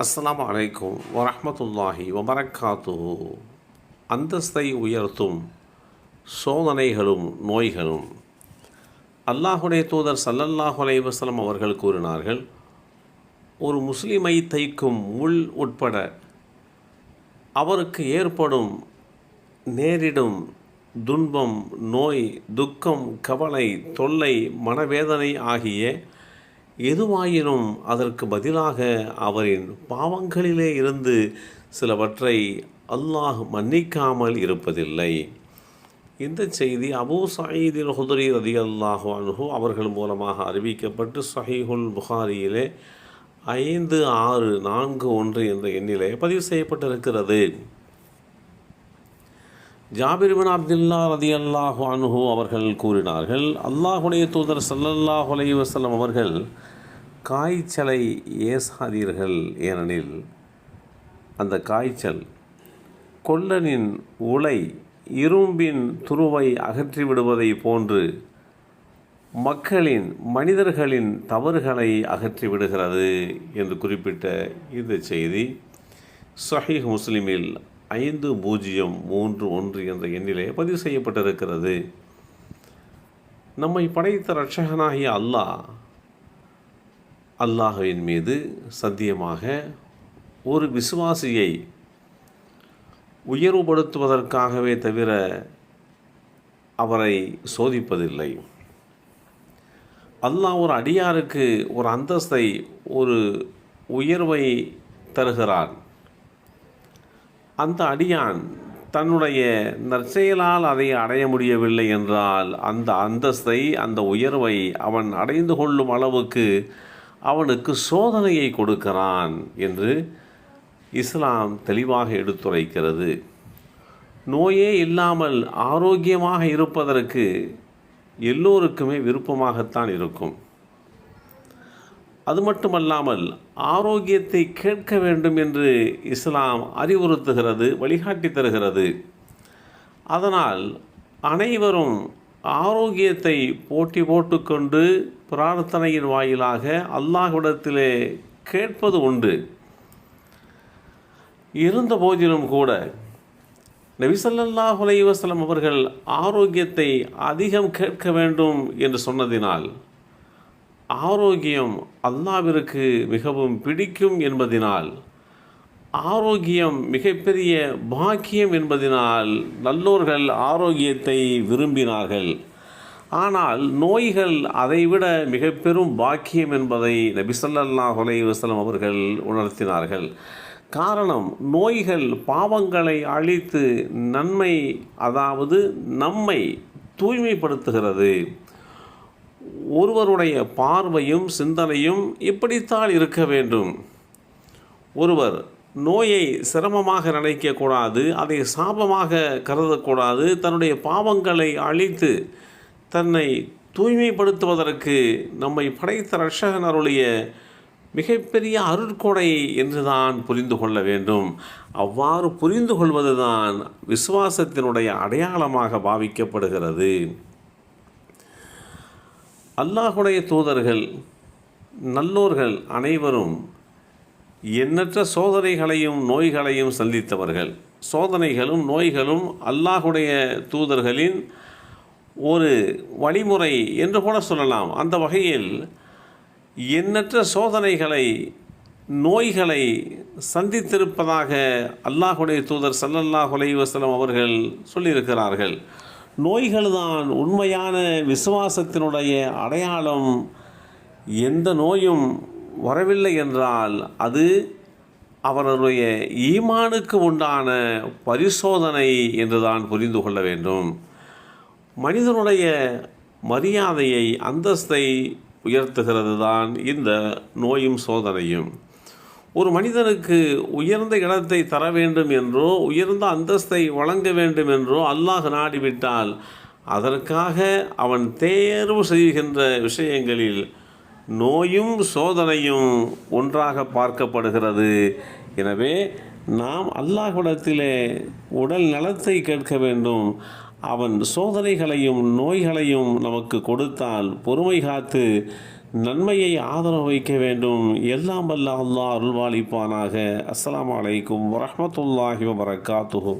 அஸ்லாம் அலைக்கும் வரமத்துல்லாஹி வபரக்காத்து அந்தஸ்தை உயர்த்தும் சோதனைகளும் நோய்களும். அல்லாஹுடைய தூதர் சல்லல்லாஹு அலைஹி அவர்கள் கூறினார்கள் ஒரு முஸ்லிமை தைக்கும் முள் உட்பட அவருக்கு ஏற்படும் நேரிடும் துன்பம் நோய் துக்கம் கவலை தொல்லை மனவேதனை ஆகிய எதுவாயினும் அதற்கு பதிலாக அவரின் பாவங்களிலே இருந்து சிலவற்றை அல்லாஹ் மன்னிக்காமல் இருப்பதில்லை. இந்த செய்தி அபூ சயீதில் ஹுதுரி ரதி அல்லாஹு அனுகு அவர்கள் மூலமாக அறிவிக்கப்பட்டு சஹீஹுல் புகாரியிலே ஐந்து ஆறு நான்கு ஒன்று என்ற எண்ணிலே பதிவு செய்யப்பட்டிருக்கிறது. ஜாபிர்பின் அப்துல்லா ரதி அல்லாஹு அனுஹு அவர்கள் கூறினார்கள் அல்லாஹுடைய தூதர் சல்லல்லாஹு அலி வசலம் அவர்கள் காய்ச்சலை ஏசாதீர்கள் ஏனெனில் அந்த காய்ச்சல் கொல்லனின் உலை இரும்பின் துருவை அகற்றிவிடுவதை போன்று மக்களின் மனிதர்களின் தவறுகளை அகற்றி விடுகிறது என்று குறிப்பிட்ட இந்த செய்தி. சஹீஹ் முஸ்லிமில் ஐந்து பூஜ்ஜியம் மூன்று ஒன்று என்ற எண்ணிலே பதிவு செய்யப்பட்டிருக்கிறது. நம்மை படைத்த ரட்சகனாகிய அல்லாஹ் அல்லாஹுவின் மீது சத்தியமாக ஒரு விசுவாசியை உயர்வுபடுத்துவதற்காகவே தவிர அவரை சோதிப்பதில்லை. அல்லாஹ் ஒரு அடியாருக்கு ஒரு அந்தஸ்தை ஒரு உயர்வை தருகிறான். அந்த அடியான் தன்னுடைய நற்செயலால் அதை அடைய முடியவில்லை என்றால் அந்த அந்தஸ்தை அந்த உயர்வை அவன் அடைந்து கொள்ளும் அளவுக்கு அவனுக்கு சோதனையை கொடுக்கிறான் என்று இஸ்லாம் தெளிவாக எடுத்துரைக்கிறது. நோயே இல்லாமல் ஆரோக்கியமாக இருப்பதற்கு எல்லோருக்குமே விருப்பமாகத்தான் இருக்கும். அது மட்டுமல்லாமல் ஆரோக்கியத்தை கேட்க வேண்டும் என்று இஸ்லாம் அறிவுறுத்துகிறது வழிகாட்டி தருகிறது. அதனால் அனைவரும் ஆரோக்கியத்தை போட்டி போட்டுக்கொண்டு பிரார்த்தனையின் வாயிலாக அல்லாஹ்விடத்திலே கேட்பது உண்டு. இருந்த போதிலும் கூட நபிசல்லாஹ் அலைவசலம் அவர்கள் ஆரோக்கியத்தை அதிகம் கேட்க வேண்டும் என்று சொன்னதினால் ஆரோக்கியம் அல்லாவிற்கு மிகவும் பிடிக்கும் என்பதினால் ஆரோக்கியம் மிகப்பெரிய பாக்கியம் என்பதினால் நல்லோர்கள் ஆரோக்கியத்தை விரும்பினார்கள். ஆனால் நோய்கள் அதைவிட மிக பெரும் பாக்கியம் என்பதை நபிசல்லாஹ் அலைவசலம் அவர்கள் உணர்த்தினார்கள். காரணம் நோய்கள் பாவங்களை அழித்து நன்மை அதாவது நம்மை தூய்மைப்படுத்துகிறது. ஒருவருடைய பார்வையும் சிந்தனையும் இப்படித்தான் இருக்க வேண்டும். ஒருவர் நோயை சிரமமாக நினைக்கக்கூடாது அதை சாபமாக கருதக்கூடாது தன்னுடைய பாவங்களை அழித்து தன்னை தூய்மைப்படுத்துவதற்கு நம்மை படைத்த ரஷகன் அருளிய மிகப்பெரிய அருட்கொடை என்றுதான் புரிந்து கொள்ள வேண்டும். அவ்வாறு புரிந்து கொள்வதுதான் விசுவாசத்தினுடைய அடையாளமாக பாவிக்கப்படுகிறது. அல்லாஹுடைய தூதர்கள் நல்லோர்கள் அனைவரும் எண்ணற்ற சோதனைகளையும் நோய்களையும் சந்தித்தவர்கள். சோதனைகளும் நோய்களும் அல்லாஹுடைய தூதர்களின் ஒரு வழிமுறை என்று கூட சொல்லலாம். அந்த வகையில் எண்ணற்ற சோதனைகளை நோய்களை சந்தித்திருப்பதாக அல்லாஹுடைய தூதர் சல்லல்லாஹ் வசலம் அவர்கள் சொல்லியிருக்கிறார்கள். நோய்கள்தான். உண்மையான விசுவாசத்தினுடைய அடையாளம் எந்த நோயும் வரவில்லை என்றால் அது அவருடைய ஈமானுக்கு உண்டான பரிசோதனை என்றுதான் புரிந்து கொள்ள வேண்டும். மனிதனுடைய மரியாதையை அந்தஸ்தை உயர்த்துகிறது தான் இந்த நோயும் சோதனையும். ஒரு மனிதனுக்கு உயர்ந்த இடத்தை தர வேண்டும் என்றோ உயர்ந்த அந்தஸ்தை வழங்க வேண்டும் என்றோ அல்லாஹ் நாடிவிட்டால் அதற்காக அவன் தேர்வு செய்கின்ற விஷயங்களில் நோயும் சோதனையும் ஒன்றாக பார்க்கப்படுகிறது. எனவே நாம் அல்லாஹ்விடத்திலே உடல் நலத்தை கேட்க வேண்டும். அவன் சோதனைகளையும் நோய்களையும் நமக்கு கொடுத்தால் பொறுமை காத்து நன்மையை ஆதரவு வைக்க வேண்டும். எல்லாம் வல்ல அல்லாஹ் அருள்வாளிப்பானாக. அஸ்லாம் அலைக்கும் வரமத்துல்லாஹி வபரகாத்துஹு.